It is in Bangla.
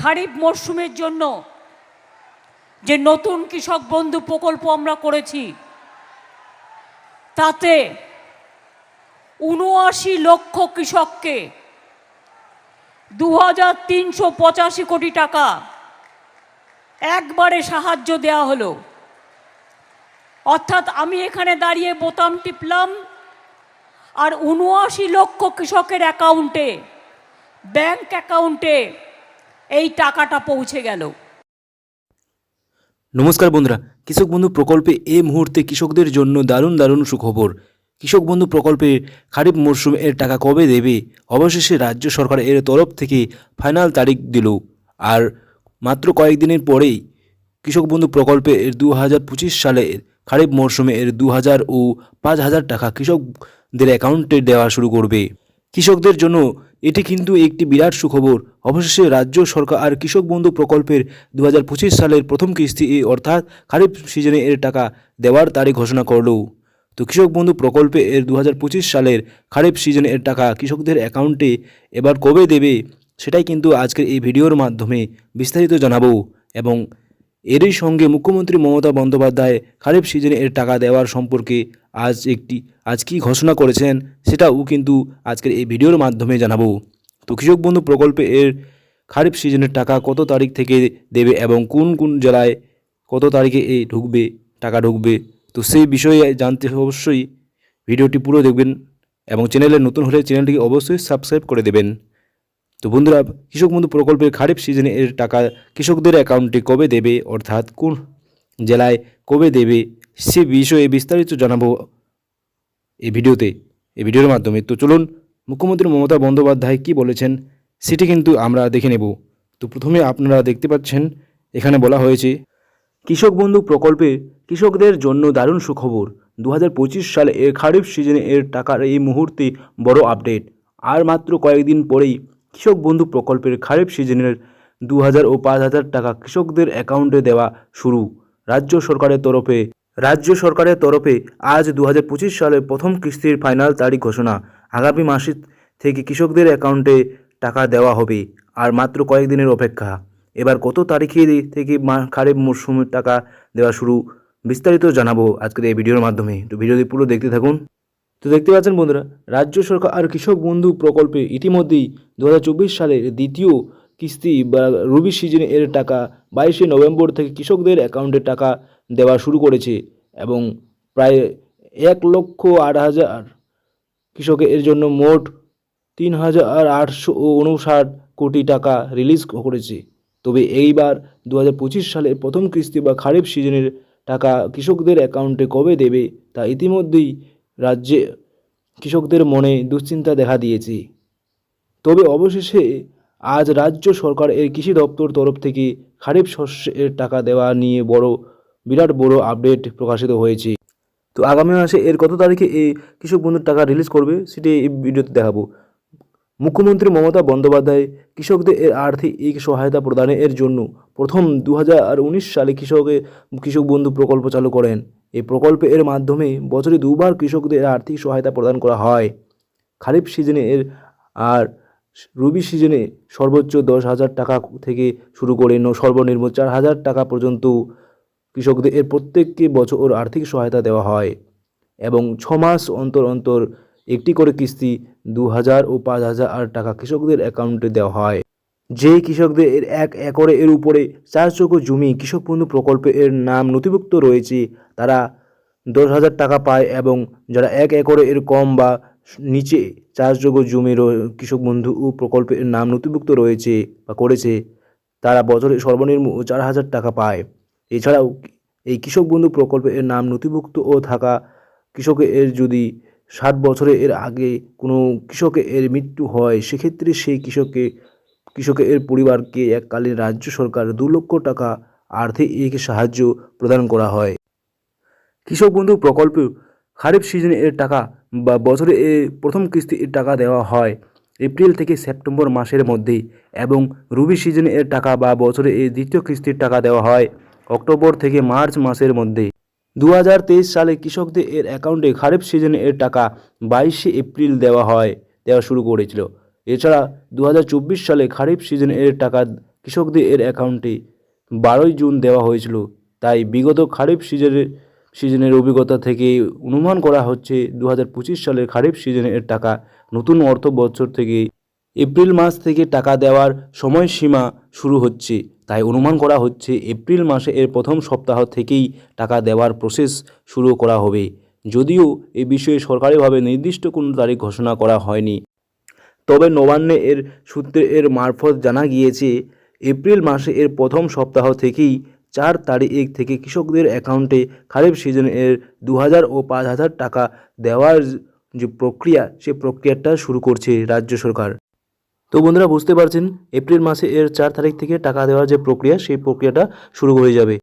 খারিফ মরশুমের জন্য যে নতুন কৃষক বন্ধু প্রকল্প আমরা করেছি, তাতে উনআশি লক্ষ কৃষককে দু হাজার তিনশো পঁচাশি কোটি টাকা একবারে সাহায্য দেওয়া হলো। অর্থাৎ আমি এখানে দাঁড়িয়ে বোতাম টিপলাম আর উনআশি লক্ষ কৃষকের অ্যাকাউন্টে, ব্যাংক অ্যাকাউন্টে এই টাকাটা পৌঁছে গেল। নমস্কার বন্ধুরা, কৃষক বন্ধু প্রকল্পে এই মুহূর্তে কৃষকদের জন্য দারুণ দারুণ সুখবর। কৃষক বন্ধু প্রকল্পে খারিফ মরশুম এর টাকা কবে দেবে? অবশেষে রাজ্য সরকার এর তরফ থেকে ফাইনাল তারিখ দিল। আর মাত্র কয়েকদিনের পরেই কৃষক বন্ধু প্রকল্পে এর দু হাজার পঁচিশ সালে খারিফ মরশুমে এর দু হাজার ও পাঁচ হাজার টাকা কৃষকদের অ্যাকাউন্টে দেওয়া শুরু করবে। কৃষকদের জন্য এটি কিন্তু একটি বিরাট সুখবর। অবশেষে রাজ্য সরকার আর কৃষক বন্ধু প্রকল্পের দু হাজার পঁচিশ সালের প্রথম কিস্তি অর্থাৎ খারিফ সিজনে এর টাকা দেওয়ার তারিখ ঘোষণা করল। তো কৃষক বন্ধু প্রকল্পে এর দু হাজার পঁচিশ সালের খারিফ সিজনে এর টাকা কৃষকদের অ্যাকাউন্টে এবার কবে দেবে, সেটাই কিন্তু আজকের এই ভিডিওর মাধ্যমে বিস্তারিত জানাব। এবং এরই সঙ্গে মুখ্যমন্ত্রী মমতা বন্দ্যোপাধ্যায় খারিফ সিজনে এর টাকা দেওয়ার সম্পর্কে আজ একটি, আজ কী ঘোষণা করেছেন সেটাও কিন্তু আজকের এই ভিডিওর মাধ্যমে জানাব। তো কৃষক বন্ধু, প্রকল্পে এর খারিফ সিজনের টাকা কত তারিখ থেকে দেবে এবং কোন কোন জেলায় কত তারিখে এই ঢুকবে, টাকা ঢুকবে? তো সেই বিষয়ে জানতে অবশ্যই ভিডিওটি পুরো দেখবেন এবং চ্যানেলে নতুন হলে চ্যানেলটিকে অবশ্যই সাবস্ক্রাইব করে দেবেন। তো বন্ধুরা, কৃষক বন্ধু প্রকল্পের খারিফ সিজনে এর টাকা কৃষকদের অ্যাকাউন্টে কবে দেবে? অর্থাৎ কোন জেলায় কবে দেবে? সে বিষয়ে বিস্তারিত জানাব এই ভিডিওতে, এই ভিডিওর মাধ্যমে। তো চলুন, মুখ্যমন্ত্রী মমতা বন্দ্যোপাধ্যায় কি বলেছেন সেটি কিন্তু আমরা দেখে নেব। তো প্রথমে আপনারা দেখতে পাচ্ছেন, এখানে বলা হয়েছে, কৃষক বন্ধু প্রকল্পে কৃষকদের জন্য দারুণ সুখবর। দু হাজার পঁচিশ সালে এর খারিফ সিজনে এর টাকার এই মুহূর্তে বড় আপডেট। আর মাত্র কয়েকদিন পরেই কৃষক বন্ধু প্রকল্পের খারিফ সিজনের দু হাজার ও পাঁচ হাজার টাকা কৃষকদের অ্যাকাউন্টে দেওয়া শুরু। রাজ্য সরকারের তরফে, রাজ্য সরকারের তরফে আজ দু হাজার পঁচিশ সালের প্রথম কিস্তির ফাইনাল তারিখ ঘোষণা। আগামী মাসে থেকে কৃষকদের অ্যাকাউন্টে টাকা দেওয়া হবে, আর মাত্র কয়েকদিনের অপেক্ষা। এবার কত তারিখে থেকে খারিফ মরশুমের টাকা দেওয়া শুরু, বিস্তারিত জানাব আজকের এই ভিডিওর মাধ্যমে। তো ভিডিওটি পুরো দেখতে থাকুন। তো দেখতে পাচ্ছেন বন্ধুরা, রাজ্য সরকার আর কৃষক বন্ধু প্রকল্পে ইতিমধ্যেই দু হাজার চব্বিশ সালের দ্বিতীয় কিস্তি বা রবি সিজনে এর টাকা বাইশে নভেম্বর থেকে কৃষকদের অ্যাকাউন্টে টাকা দেওয়া শুরু করেছে এবং প্রায় এক লক্ষ আট হাজার কৃষকের এর জন্য মোট তিন হাজার আটশো উনষাট কোটি টাকা রিলিজ করেছে। তবে এইবার দু হাজার পঁচিশ সালের প্রথম কিস্তি বা খারিফ সিজনের টাকা কৃষকদের অ্যাকাউন্টে কবে দেবে তা ইতিমধ্যেই রাজ্যে কৃষকদের মনে দুশ্চিন্তা দেখা দিয়েছে। তবে অবশেষে আজ রাজ্য সরকার এর কৃষি দপ্তর তরফ থেকে খারিফ শস্যের টাকা দেওয়া নিয়ে বড়, বিরাট বড় আপডেট প্রকাশিত হয়েছে। তো আগামী মাসে এর কত তারিখে এই কৃষক বন্ধুর টাকা রিলিজ করবে সেটি এই ভিডিওতে দেখাবো। মুখ্যমন্ত্রী মমতা বন্দ্যোপাধ্যায় কৃষকদের এর আর্থিক সহায়তা প্রদানের জন্য প্রথম দু হাজার উনিশ সালে কৃষকের কৃষক বন্ধু প্রকল্প চালু করেন। এই প্রকল্পে এর মাধ্যমে বছরে দুবার কৃষকদের আর্থিক সহায়তা প্রদান করা হয়। খারিফ সিজনে এর আর রবি সিজনে সর্বোচ্চ দশ হাজার টাকা থেকে শুরু করে সর্বনিম্ন চার হাজার টাকা পর্যন্ত কৃষকদের এর প্রত্যেককে বছর আর্থিক সহায়তা দেওয়া হয় এবং ছ মাস অন্তর অন্তর একটি করে কিস্তি দু হাজার ও পাঁচ হাজার টাকা কৃষকদের অ্যাকাউন্টে দেওয়া হয়। যে কৃষকদের এর এক একরে এর উপরে চারযোগ্য জমি কৃষক বন্ধু প্রকল্পে এর নাম নথিভুক্ত রয়েছে, তারা দশ হাজার টাকা পায় এবং যারা এক একরে এর কম বা নিচে চাষযোগ্য জমি কৃষক বন্ধু প্রকল্পের নাম নথিভুক্ত রয়েছে বা করেছে, তারা বছরে সর্বনিম্ন চার হাজার টাকা পায়। এছাড়াও এই কৃষক বন্ধু প্রকল্পে এর নাম নথিভুক্ত ও থাকা কৃষকের এর যদি ষাট বছরে এর আগে কোনো কৃষকের এর মৃত্যু হয়, সেক্ষেত্রে সেই কৃষককে কৃষকের পরিবারকে এককালীন রাজ্য সরকার দু লক্ষ টাকা আর্থিক সাহায্য প্রদান করা হয়। কৃষক বন্ধু প্রকল্প খারিফ সিজনে এর টাকা বা বছরে এ প্রথম কিস্তি এর টাকা দেওয়া হয়। এপ্রিল থেকে সেপ্টেম্বর মাসের মধ্যেই এবং রবি সিজনে এর টাকা বা বছরে এই দ্বিতীয় কিস্তির টাকা দেওয়া হয় অক্টোবর থেকে মার্চ মাসের মধ্যে। দু হাজার তেইশ সালে কৃষকদের এর অ্যাকাউন্টে খারিফ সিজনে এর টাকা বাইশে এপ্রিল দেওয়া হয়, দেওয়া শুরু করেছিল। এছাড়া দু হাজার চব্বিশ সালে খারিফ সিজনে এর টাকা কৃষকদের এর অ্যাকাউন্টে বারোই জুন দেওয়া হয়েছিল। তাই বিগত খারিফ সিজনের সিজনের অভিজ্ঞতা থেকে অনুমান করা হচ্ছে দু হাজার পঁচিশ সালের খারিফ সিজনের টাকা নতুন অর্থ বছর থেকে এপ্রিল মাস থেকে টাকা দেওয়ার সময়সীমা শুরু হচ্ছে। তাই অনুমান করা হচ্ছে এপ্রিল মাসে এর প্রথম সপ্তাহ থেকেই টাকা দেওয়ার প্রসেস শুরু করা হবে। যদিও এ বিষয়ে সরকারিভাবে নির্দিষ্ট কোনো তারিখ ঘোষণা করা হয়নি। তবে নবান্নে এর সূত্রে এর মারফত জানা গিয়েছে, এপ্রিল মাসে এর প্রথম সপ্তাহ থেকেই চার তারিখ থেকে কৃষকদের অ্যাকাউন্টে খারিফ সিজনে এর দু হাজার ও পাঁচ হাজার টাকা দেওয়ার যে প্রক্রিয়া, সে প্রক্রিয়াটা শুরু করছে রাজ্য সরকার। তো বন্ধুরা, বুঝতে পারছেন, এপ্রিল মাসে এর চার তারিখ থেকে টাকা দেওয়ার যে প্রক্রিয়া, সেই প্রক্রিয়াটা শুরু হয়ে যাবে।